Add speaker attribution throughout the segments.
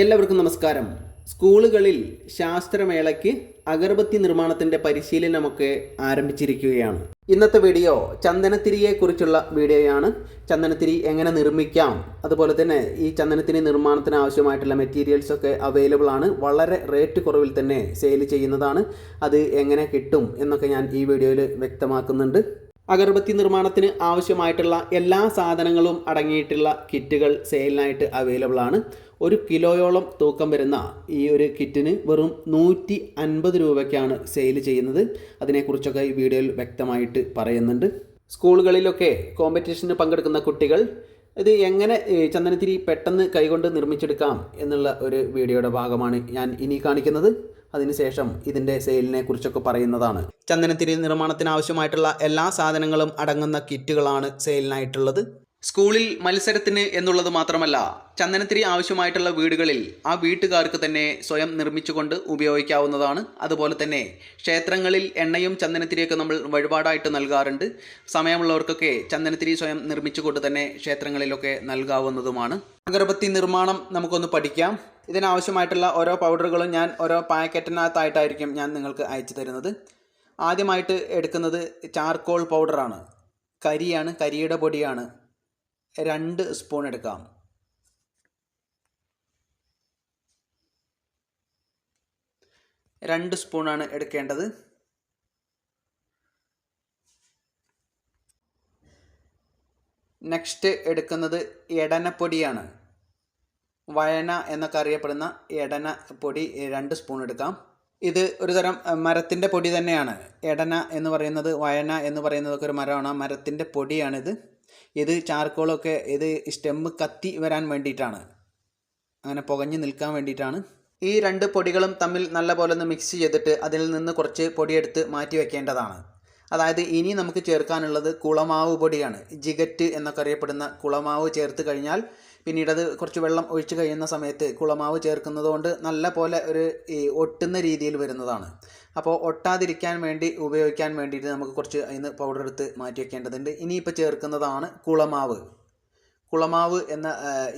Speaker 1: എല്ലാവർക്കും നമസ്കാരം. സ്കൂളുകളിൽ ശാസ്ത്രമേളയ്ക്ക് അഗർബത്തി നിർമ്മാണത്തിന്റെ പരിശീലനമൊക്കെ ആരംഭിച്ചിരിക്കുകയാണ്. ഇന്നത്തെ വീഡിയോ ചന്ദനത്തിരിയെക്കുറിച്ചുള്ള വീഡിയോയാണ്. ചന്ദനത്തിരി എങ്ങനെ നിർമ്മിക്കാം? അതുപോലെ തന്നെ ഈ ചന്ദനത്തിരി നിർമ്മാണത്തിന് ആവശ്യമായിട്ടുള്ള മെറ്റീരിയൽസ് ഒക്കെ അവൈലബിൾ ആണ്. വളരെ റേറ്റ് കുറവിൽ തന്നെ സെയിൽ ചെയ്യുന്നതാണ്. അത് എങ്ങനെ കിട്ടും എന്നൊക്കെ ഞാൻ ഈ വീഡിയോയിൽ വ്യക്തമാക്കുന്നുണ്ട്. അഗർബത്തി നിർമ്മാണത്തിന് ആവശ്യമായിട്ടുള്ള എല്ലാ സാധനങ്ങളും അടങ്ങിയിട്ടുള്ള കിറ്റുകൾ സെയിലിനായിട്ട് അവൈലബിൾ ആണ്. ഒരു കിലോയോളം തൂക്കം വരുന്ന ഈ ഒരു കിറ്റിന് വെറും നൂറ്റി അൻപത് രൂപയ്ക്കാണ് സെയിൽ ചെയ്യുന്നത്. അതിനെക്കുറിച്ചൊക്കെ ഈ വീഡിയോയിൽ വ്യക്തമായിട്ട് പറയുന്നുണ്ട്. സ്കൂളുകളിലൊക്കെ കോമ്പറ്റീഷന് പങ്കെടുക്കുന്ന കുട്ടികൾ ഇത് എങ്ങനെ ചന്ദനത്തിരി പെട്ടെന്ന് കൈകൊണ്ട് നിർമ്മിച്ചെടുക്കാം എന്നുള്ള ഒരു വീഡിയോയുടെ ഭാഗമാണ് ഞാൻ ഇനി കാണിക്കുന്നത്. അതിനുശേഷം ഇതിന്റെ സെയിലിനെ കുറിച്ചൊക്കെ പറയുന്നതാണ്. ചന്ദനത്തിരി നിർമ്മാണത്തിന് ആവശ്യമായിട്ടുള്ള എല്ലാ സാധനങ്ങളും അടങ്ങുന്ന കിറ്റുകളാണ് സെയിലിനായിട്ടുള്ളത്. സ്കൂളിൽ മത്സരത്തിന് എന്നുള്ളത് മാത്രമല്ല ചന്ദനത്തിരി ആവശ്യമായിട്ടുള്ള വീടുകളിൽ ആ വീട്ടുകാർക്ക് തന്നെ സ്വയം നിർമ്മിച്ചുകൊണ്ട് ഉപയോഗിക്കാവുന്നതാണ്. അതുപോലെ തന്നെ ക്ഷേത്രങ്ങളിൽ എണ്ണയും ചന്ദനത്തിരിയൊക്കെ നമ്മൾ വഴിപാടായിട്ട് നൽകാറുണ്ട്. സമയമുള്ളവർക്കൊക്കെ ചന്ദനത്തിരി സ്വയം നിർമ്മിച്ചുകൊണ്ട് തന്നെ ക്ഷേത്രങ്ങളിലൊക്കെ നൽകാവുന്നതുമാണ്. അഗർബത്തി നിർമ്മാണം നമുക്കൊന്ന് പഠിക്കാം. ഇതിനാവശ്യമായിട്ടുള്ള ഓരോ പൗഡറുകളും ഞാൻ ഓരോ പാക്കറ്റിനകത്തായിട്ടായിരിക്കും ഞാൻ നിങ്ങൾക്ക് അയച്ചു തരുന്നത്. ആദ്യമായിട്ട് എടുക്കുന്നത് ചാർക്കോൾ പൗഡറാണ്. കരിയാണ് കരിയുടെ പൊടിയാണ്. രണ്ട് സ്പൂൺ എടുക്കാം. രണ്ട് സ്പൂണാണ് എടുക്കേണ്ടത്. നെക്സ്റ്റ് എടുക്കുന്നത് എടനപ്പൊടിയാണ് വയന എന്നൊക്കെ അറിയപ്പെടുന്ന എടന പൊടി രണ്ട് സ്പൂൺ എടുക്കാം. ഇത് ഒരു തരം മരത്തിന്റെ പൊടി തന്നെയാണ്. എടന എന്ന് പറയുന്നത് വയന എന്ന് പറയുന്നതൊക്കെ ഒരു മരമാണ്. മരത്തിന്റെ പൊടിയാണിത്. ഇത് ചാർക്കോളൊക്കെ ഇത് സ്റ്റെമ്മ് കത്തി വരാൻ വേണ്ടിയിട്ടാണ്? അങ്ങനെ പുകഞ്ഞ് നിൽക്കാൻ വേണ്ടിയിട്ടാണ്. ഈ രണ്ട് പൊടികളും തമ്മിൽ നല്ല പോലെ ഒന്ന് മിക്സ് ചെയ്തിട്ട് അതിൽ നിന്ന് കുറച്ച് പൊടിയെടുത്ത് മാറ്റി വെക്കേണ്ടതാണ്. അതായത് ഇനി നമുക്ക് ചേർക്കാനുള്ളത് കുളമാവ് പൊടിയാണ്. ജിഗറ്റ് എന്നൊക്കെ അറിയപ്പെടുന്ന കുളമാവ് ചേർത്ത് കഴിഞ്ഞാൽ പിന്നീട് അത് കുറച്ച് വെള്ളം ഒഴിച്ച് കഴിയുന്ന സമയത്ത് കുളമാവ് ചേർക്കുന്നത് കൊണ്ട് നല്ല പോലെ ഒരു ഒട്ടുന്ന രീതിയിൽ വരുന്നതാണ്. അപ്പോൾ ഒട്ടാതിരിക്കാൻ വേണ്ടി ഉപയോഗിക്കാൻ വേണ്ടിയിട്ട് നമുക്ക് കുറച്ച് അതിന് പൗഡർ എടുത്ത് മാറ്റി വെക്കേണ്ടതുണ്ട് ഇനിയിപ്പോൾ ചേർക്കുന്നതാണ് കുളമാവ്. കുളമാവ് എന്ന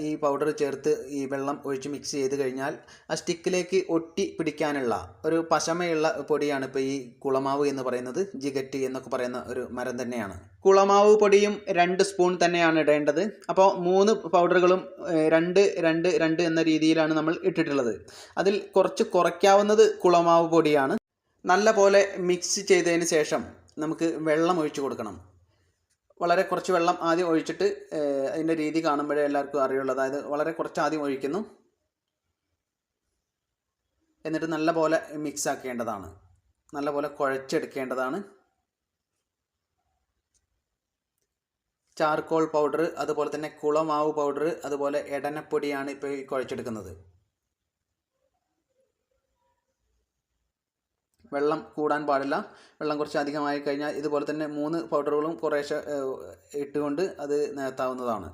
Speaker 1: ഈ പൗഡർ ചേർത്ത് ഈ വെള്ളം ഒഴിച്ച് മിക്സ് ചെയ്ത് കഴിഞ്ഞാൽ ആ സ്റ്റിക്കിലേക്ക് ഒട്ടി പിടിക്കാനുള്ള ഒരു പശമയുള്ള പൊടിയാണ് ഇപ്പോൾ ഈ കുളമാവ് എന്ന് പറയുന്നത്. ജിഗറ്റ് എന്നൊക്കെ പറയുന്ന ഒരു മരം തന്നെയാണ്. കുളമാവ് പൊടിയും രണ്ട് സ്പൂൺ തന്നെയാണ് ഇടേണ്ടത്. അപ്പോൾ മൂന്ന് പൗഡറുകളും രണ്ട് രണ്ട് രണ്ട് എന്ന രീതിയിലാണ് നമ്മൾ ഇട്ടിട്ടുള്ളത്. അതിൽ കുറച്ച് കുറയ്ക്കാവുന്നത് കുളമാവ് പൊടിയാണ്. നല്ല പോലെ മിക്സ് ചെയ്തതിന് ശേഷം നമുക്ക് വെള്ളം ഒഴിച്ചു കൊടുക്കണം. വളരെ കുറച്ച് വെള്ളം ആദ്യം ഒഴിച്ചിട്ട് അതിന്റെ രീതി കാണുമ്പോഴേ എല്ലാവർക്കും അറിയുള്ളൂ. അതായത് വളരെ കുറച്ച് ആദ്യം ഒഴിക്കുന്നു. എന്നിട്ട് നല്ല പോലെ മിക്സ് ആക്കേണ്ടതാണ്. നല്ല പോലെ കുഴച്ചെടുക്കേണ്ടതാണ്. ചാർക്കോൾ പൗഡർ അതുപോലെ തന്നെ കുളമാവ് പൗഡർ അതുപോലെ എടനപ്പൊടിയാണ് ഇപ്പോൾ കുഴച്ചെടുക്കുന്നത്. വെള്ളം കൂടാൻ പാടില്ല. വെള്ളം കുറച്ച് അധികമായി കഴിഞ്ഞാൽ ഇതുപോലെ തന്നെ മൂന്ന് പൗഡറുകളും കുറേശ്ശെ ഇട്ടുകൊണ്ട് അത് നികത്താവുന്നതാണ്.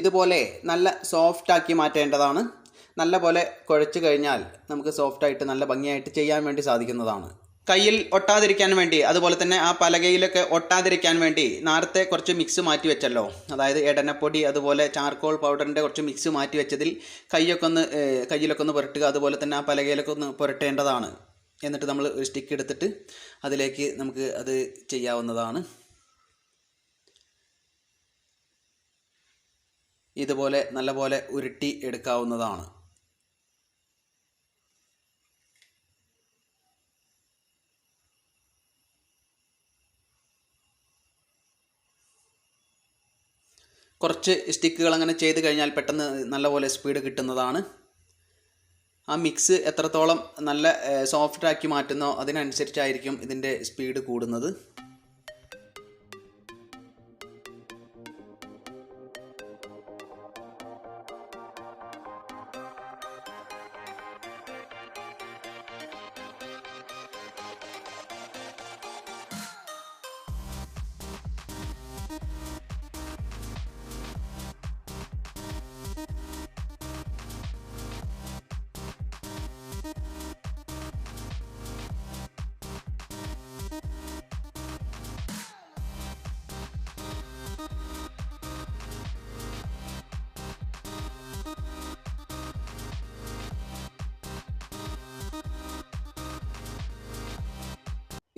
Speaker 1: ഇതുപോലെ നല്ല സോഫ്റ്റ് ആക്കി മാറ്റേണ്ടതാണ്. നല്ല പോലെ കുഴച്ച് കഴിഞ്ഞാൽ നമുക്ക് സോഫ്റ്റായിട്ട് നല്ല ഭംഗിയായിട്ട് ചെയ്യാൻ വേണ്ടി സാധിക്കുന്നതാണ്. കയ്യിൽ ഒട്ടാതിരിക്കാൻ വേണ്ടി അതുപോലെ തന്നെ ആ പലകയിലൊക്കെ ഒട്ടാതിരിക്കാൻ വേണ്ടി നേരത്തെ കുറച്ച് മിക്സ് മാറ്റി വെച്ചല്ലോ. അതായത് എടനപ്പൊടി അതുപോലെ ചാർക്കോൾ പൗഡറിന്റെ കുറച്ച് മിക്സ് മാറ്റി വെച്ചതിൽ കൈയൊക്കെ ഒന്ന് കയ്യിലൊക്കെ ഒന്ന് പുരട്ടുക അതുപോലെ തന്നെ ആ പലകയിലൊക്കെ ഒന്ന് പുരട്ടേണ്ടതാണ്. എന്നിട്ട് നമ്മൾ ഒരു സ്റ്റിക്ക് എടുത്തിട്ട് അതിലേക്ക് നമുക്ക് അത് ചെയ്യാവുന്നതാണ്. ഇതുപോലെ നല്ലപോലെ ഉരുട്ടി എടുക്കാവുന്നതാണ്. കുറച്ച് സ്റ്റിക്കുകൾ അങ്ങനെ ചെയ്ത് കഴിഞ്ഞാൽ പെട്ടെന്ന് നല്ലപോലെ സ്പീഡ് കിട്ടുന്നതാണ്. ആ മിക്സ് എത്രത്തോളം നല്ല സോഫ്റ്റാക്കി മാറ്റുന്നോ അതിനനുസരിച്ചായിരിക്കും ഇതിന്റെ സ്പീഡ് കൂടുന്നത്.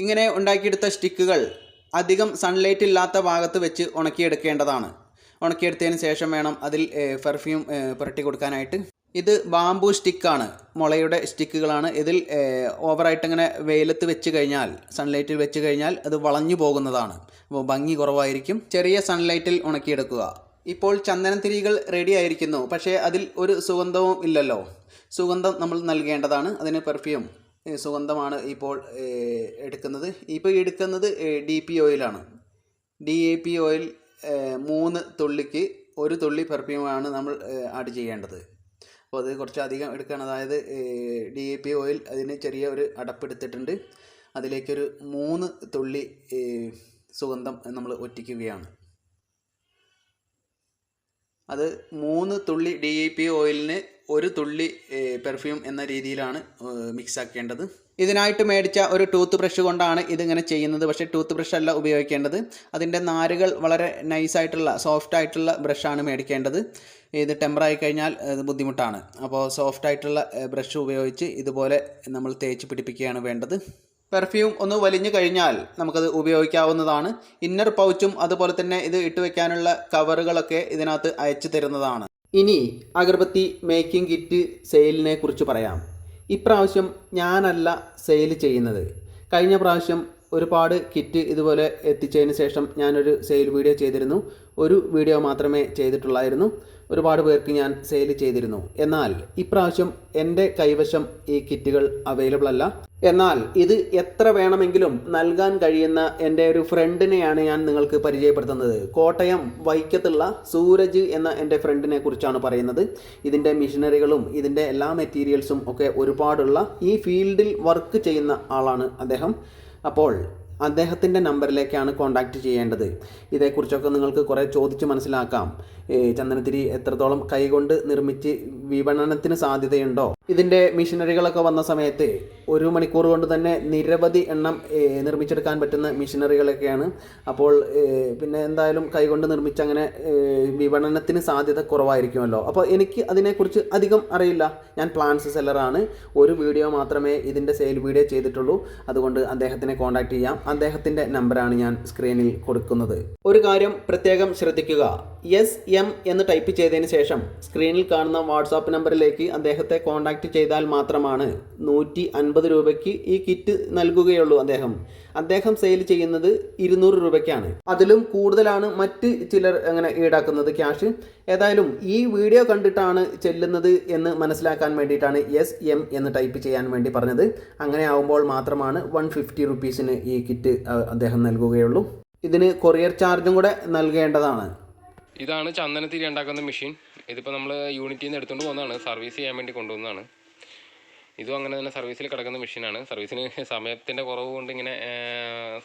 Speaker 1: ഇങ്ങനെ ഉണ്ടാക്കിയെടുത്ത സ്റ്റിക്കുകൾ അധികം സൺലൈറ്റ് ഇല്ലാത്ത ഭാഗത്ത് വെച്ച് ഉണക്കിയെടുക്കേണ്ടതാണ്. ഉണക്കിയെടുത്തതിന് ശേഷം വേണം അതിൽ പെർഫ്യൂം പുരട്ടി കൊടുക്കാനായിട്ട്. ഇത് ബാംബു സ്റ്റിക്കാണ് മുളയുടെ സ്റ്റിക്കുകളാണ്. ഇതിൽ ഓവറായിട്ട് ഇങ്ങനെ വെയിലത്ത് വെച്ച് കഴിഞ്ഞാൽ സൺലൈറ്റിൽ വെച്ച് കഴിഞ്ഞാൽ അത് വളഞ്ഞു പോകുന്നതാണ്. അപ്പോൾ ഭംഗി കുറവായിരിക്കും. ചെറിയ സൺലൈറ്റിൽ ഉണക്കിയെടുക്കുക. ഇപ്പോൾ ചന്ദനത്തിരികൾ റെഡി ആയിരിക്കുന്നു. പക്ഷേ അതിൽ ഒരു സുഗന്ധവും ഇല്ലല്ലോ. സുഗന്ധം നമ്മൾ നൽകേണ്ടതാണ്. അതിന് പെർഫ്യൂം സുഗന്ധമാണ് ഇപ്പോൾ എടുക്കുന്നത്. ഇപ്പോൾ എടുക്കുന്നത് ഡി പി ഓയിലാണ് ഡി എ പി ഓയിൽ മൂന്ന് തുള്ളിക്ക് ഒരു തുള്ളി പെർഫ്യൂമാണ് നമ്മൾ ആഡ് ചെയ്യേണ്ടത്. അപ്പോൾ അത് കുറച്ച് അധികം എടുക്കുകയാണ് അതായത് ഡി എ പി ഓയിൽ അതിന് ചെറിയ ഒരു അടപ്പെടുത്തിട്ടുണ്ട് അതിലേക്കൊരു മൂന്ന് തുള്ളി സുഗന്ധം നമ്മൾ ഒറ്റിക്കുകയാണ്. അത് മൂന്ന് തുള്ളി ഡി എ പി ഓയിലിന് ഒരു തുള്ളി പെർഫ്യൂം എന്ന രീതിയിലാണ് മിക്സ് ആക്കേണ്ടത് ഇതിനായിട്ട് മേടിച്ച ഒരു ടൂത്ത് ബ്രഷ് കൊണ്ടാണ് ഇതിങ്ങനെ ചെയ്യുന്നത്. പക്ഷേ ടൂത്ത് ബ്രഷ് അല്ല ഉപയോഗിക്കേണ്ടത്. അതിന്റെ നാരുകൾ വളരെ നൈസായിട്ടുള്ള സോഫ്റ്റ് ആയിട്ടുള്ള ബ്രഷാണ് മേടിക്കേണ്ടത്. ഇത് ടെമ്പറായി കഴിഞ്ഞാൽ അത് ബുദ്ധിമുട്ടാണ്. അപ്പോൾ സോഫ്റ്റ് ആയിട്ടുള്ള ബ്രഷ് ഉപയോഗിച്ച് ഇതുപോലെ നമ്മൾ തേച്ച് പിടിപ്പിക്കുകയാണ് വേണ്ടത്. പെർഫ്യൂം ഒന്ന് വലിഞ്ഞു കഴിഞ്ഞാൽ നമുക്കത് ഉപയോഗിക്കാവുന്നതാണ്. ഇന്നർ പൗച്ചും അതുപോലെ തന്നെ ഇത് ഇട്ട് വെക്കാനുള്ള കവറുകളൊക്കെ ഇതിനകത്ത് അയച്ചു തരുന്നതാണ്. ഇനി അഗർബത്തി മേക്കിംഗ് കിറ്റ് സെയിലിനെ കുറിച്ച് പറയാം. ഇപ്രാവശ്യം ഞാനല്ല സെയിൽ ചെയ്യുന്നത്. കഴിഞ്ഞ പ്രാവശ്യം ഒരുപാട് കിറ്റ് ഇതുപോലെ എത്തിച്ചതിന് ശേഷം ഞാനൊരു സെയിൽ വീഡിയോ ചെയ്തിരുന്നു. ഒരു വീഡിയോ മാത്രമേ ചെയ്തിട്ടുള്ളായിരുന്നു. ഒരുപാട് പേർക്ക് ഞാൻ സെയിൽ ചെയ്തിരുന്നു. എന്നാൽ ഇപ്രാവശ്യം എന്റെ കൈവശം ഈ കിറ്റുകൾ അവൈലബിൾ അല്ല. എന്നാൽ ഇത് എത്ര വേണമെങ്കിലും നൽകാൻ കഴിയുന്ന എന്റെ ഒരു ഫ്രണ്ടിനെയാണ് ഞാൻ നിങ്ങൾക്ക് പരിചയപ്പെടുത്തുന്നത്. കോട്ടയം വൈക്കത്തുള്ള സൂരജ് എന്ന എന്റെ ഫ്രണ്ടിനെ കുറിച്ചാണ് പറയുന്നത്. ഇതിന്റെ മിഷനറികളും ഇതിന്റെ എല്ലാ മെറ്റീരിയൽസും ഒക്കെ ഒരുപാടുള്ള ഈ ഫീൽഡിൽ വർക്ക് ചെയ്യുന്ന ആളാണ് അദ്ദേഹം. അപ്പോൾ അദ്ദേഹത്തിന്റെ നമ്പറിലേക്കാണ് കോൺടാക്റ്റ് ചെയ്യേണ്ടത്. ഇതേക്കുറിച്ചൊക്കെ നിങ്ങൾക്ക് കുറേ ചോദിച്ച് മനസ്സിലാക്കാം. ചന്ദനത്തിരി എത്രത്തോളം കൈകൊണ്ട് നിർമ്മിച്ച് വിപണനത്തിന് സാധ്യതയുണ്ടോ? ഇതിന്റെ മിഷനറികളൊക്കെ വന്ന സമയത്ത് ഒരു മണിക്കൂർ കൊണ്ട് തന്നെ നിരവധി എണ്ണം നിർമ്മിച്ചെടുക്കാൻ പറ്റുന്ന മിഷനറികളൊക്കെയാണ് അപ്പോൾ പിന്നെ എന്തായാലും കൈകൊണ്ട് നിർമ്മിച്ച അങ്ങനെ വിപണനത്തിന് സാധ്യത കുറവായിരിക്കുമല്ലോ. അപ്പോൾ എനിക്ക് അതിനെക്കുറിച്ച് അധികം അറിയില്ല. ഞാൻ പ്ലാൻസ് സെല്ലറാണ് ഒരു വീഡിയോ മാത്രമേ ഇതിന്റെ സെയിൽ വീഡിയോ ചെയ്തിട്ടുള്ളൂ. അതുകൊണ്ട് അദ്ദേഹത്തിനെ കോൺടാക്ട് ചെയ്യാം. അദ്ദേഹത്തിന്റെ നമ്പറാണ് ഞാൻ സ്ക്രീനിൽ കൊടുക്കുന്നത്. ഒരു കാര്യം പ്രത്യേകം ശ്രദ്ധിക്കുക. എസ് എം എന്ന് ടൈപ്പ് ചെയ്തതിന് ശേഷം സ്ക്രീനിൽ കാണുന്ന വാട്സാപ്പ് നമ്പറിലേക്ക് അദ്ദേഹത്തെ കോൺടാക്റ്റ് ചെയ്താൽ മാത്രമാണ് നൂറ്റി അൻപത് രൂപയ്ക്ക് ഈ കിറ്റ് നൽകുകയുള്ളൂ അദ്ദേഹം. അദ്ദേഹം സെയിൽ ചെയ്യുന്നത് ഇരുന്നൂറ് രൂപയ്ക്കാണ്. അതിലും കൂടുതലാണ് മറ്റ് ചിലർ അങ്ങനെ ഈടാക്കുന്നത് ക്യാഷ് ഏതായാലും ഈ വീഡിയോ കണ്ടിട്ടാണ് ചെല്ലുന്നത് എന്ന് മനസ്സിലാക്കാൻ വേണ്ടിയിട്ടാണ് എസ് എം എന്ന് ടൈപ്പ് ചെയ്യാൻ വേണ്ടി പറഞ്ഞത്. അങ്ങനെ ആവുമ്പോൾ മാത്രമാണ് വൺ ഫിഫ്റ്റി റുപ്പീസിന് ഈ കിറ്റ് അദ്ദേഹം നൽകുകയുള്ളൂ. ഇതിന് കൊറിയർ ചാർജും കൂടെ നൽകേണ്ടതാണ്.
Speaker 2: ഇതാണ് ചന്ദനത്തിരി ഉണ്ടാക്കുന്ന മെഷീൻ ഇതിപ്പോൾ നമ്മൾ യൂണിറ്റിൽ നിന്ന് എടുത്തുകൊണ്ട് പോകുന്നതാണ് സർവീസ് ചെയ്യാൻ വേണ്ടി കൊണ്ടുവന്നതാണ്. ഇതും അങ്ങനെ തന്നെ സർവീസിൽ കിടക്കുന്ന മെഷീനാണ് സർവീസിന് സമയത്തിന്റെ കുറവ് കൊണ്ട് ഇങ്ങനെ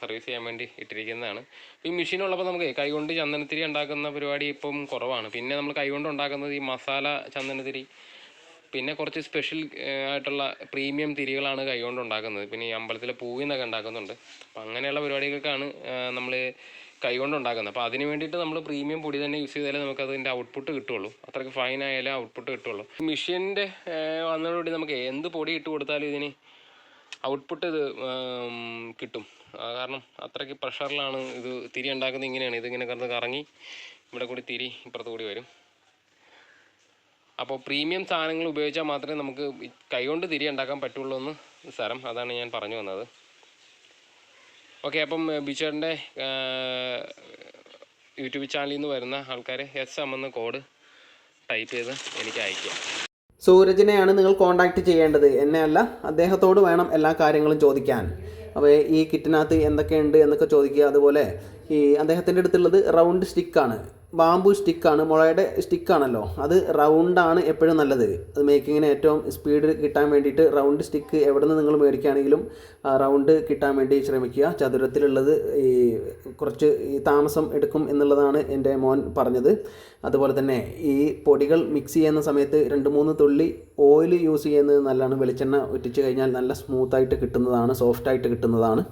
Speaker 2: സർവീസ് ചെയ്യാൻ വേണ്ടി ഇട്ടിരിക്കുന്നതാണ്. ഈ മെഷീൻ ഉള്ളപ്പോൾ നമുക്ക് കൈകൊണ്ട് ചന്ദനത്തിരി ഉണ്ടാക്കുന്ന പരിപാടി ഇപ്പം കുറവാണ്. പിന്നെ നമ്മൾ കൈകൊണ്ട് ഉണ്ടാക്കുന്നത് ഈ മസാല ചന്ദനത്തിരി പിന്നെ കുറച്ച് സ്പെഷ്യൽ ആയിട്ടുള്ള പ്രീമിയം തിരികളാണ് കൈകൊണ്ട് ഉണ്ടാക്കുന്നത്. പിന്നെ ഈ അമ്പലത്തിലെ പൂവിൽ നിന്നൊക്കെ ഉണ്ടാക്കുന്നുണ്ട്. അപ്പം അങ്ങനെയുള്ള പരിപാടികൾക്കാണ് നമ്മൾ കൈകൊണ്ട് ഉണ്ടാക്കുന്നത് അപ്പോൾ അതിന് വേണ്ടിയിട്ട് നമ്മൾ പ്രീമിയം പൊടി തന്നെ യൂസ് ചെയ്താലേ നമുക്ക് അതിന്റെ ഔട്ട്പുട്ട് കിട്ടുള്ളൂ. അത്രയ്ക്ക് ഫൈൻ ആയാലേ ഔട്ട്പുട്ട് കിട്ടുള്ളൂ. മെഷീന്റെ വന്നതോടുകൂടി നമുക്ക് എന്ത് പൊടി ഇട്ട് കൊടുത്താലും ഇതിന് ഔട്ട്പുട്ട് ഇത് കിട്ടും. കാരണം അത്രയ്ക്ക് പ്രഷറിലാണ് ഇത് തിരി ഉണ്ടാക്കുന്നത് ഇങ്ങനെയാണ്. ഇതിങ്ങനെ കിടന്ന് കറങ്ങി ഇവിടെ കൂടി തിരി ഇപ്പുറത്ത് കൂടി വരും. അപ്പോൾ പ്രീമിയം സാധനങ്ങൾ ഉപയോഗിച്ചാൽ മാത്രമേ നമുക്ക് കൈകൊണ്ട് തിരി ഉണ്ടാക്കാൻ പറ്റുള്ളൂ എന്ന് സാരം അതാണ് ഞാൻ പറഞ്ഞു വന്നത്. ഓക്കെ അപ്പം ബിച്ചേട്ടന്റെ യൂട്യൂബ് ചാനലിൽ നിന്ന് വരുന്ന ആൾക്കാർ എസ് എം എന്ന കോഡ് ടൈപ്പ് ചെയ്ത് എനിക്ക് അയക്കുക
Speaker 1: സൂരജിനെയാണ് നിങ്ങൾ കോൺടാക്റ്റ് ചെയ്യേണ്ടത്. എന്നെയല്ല അദ്ദേഹത്തോട് വേണം എല്ലാ കാര്യങ്ങളും ചോദിക്കാൻ. അപ്പോൾ ഈ കിറ്റിനകത്ത് എന്തൊക്കെയുണ്ട് എന്നൊക്കെ ചോദിക്കുക. അതുപോലെ ഈ അദ്ദേഹത്തിന്റെ അടുത്തുള്ളത് റൗണ്ട് സ്റ്റിക്കാണ്. ബാമ്പു സ്റ്റിക്കാണ് മുളയുടെ സ്റ്റിക്കാണല്ലോ. അത് റൗണ്ടാണ് എപ്പോഴും നല്ലത്. അത് മേക്കിങ്ങിന് ഏറ്റവും സ്പീഡ് കിട്ടാൻ വേണ്ടിയിട്ട് റൗണ്ട് സ്റ്റിക്ക് എവിടെ നിന്ന് നിങ്ങൾ മേടിക്കുകയാണെങ്കിലും റൗണ്ട് കിട്ടാൻ വേണ്ടി ശ്രമിക്കുക. ചതുരത്തിലുള്ളത് ഈ കുറച്ച് ഈ താമസം എടുക്കും എന്നുള്ളതാണ് എന്റെ മോൻ പറഞ്ഞത്. അതുപോലെ തന്നെ ഈ പൊടികൾ മിക്സ് ചെയ്യുന്ന സമയത്ത് രണ്ട് മൂന്ന് തുള്ളി ഓയിൽ യൂസ് ചെയ്യുന്നത് നല്ലതാണ് വെളിച്ചെണ്ണ ഒറ്റിച്ച് കഴിഞ്ഞാൽ നല്ല സ്മൂത്തായിട്ട് കിട്ടുന്നതാണ് സോഫ്റ്റായിട്ട് കിട്ടുന്നതാണ്.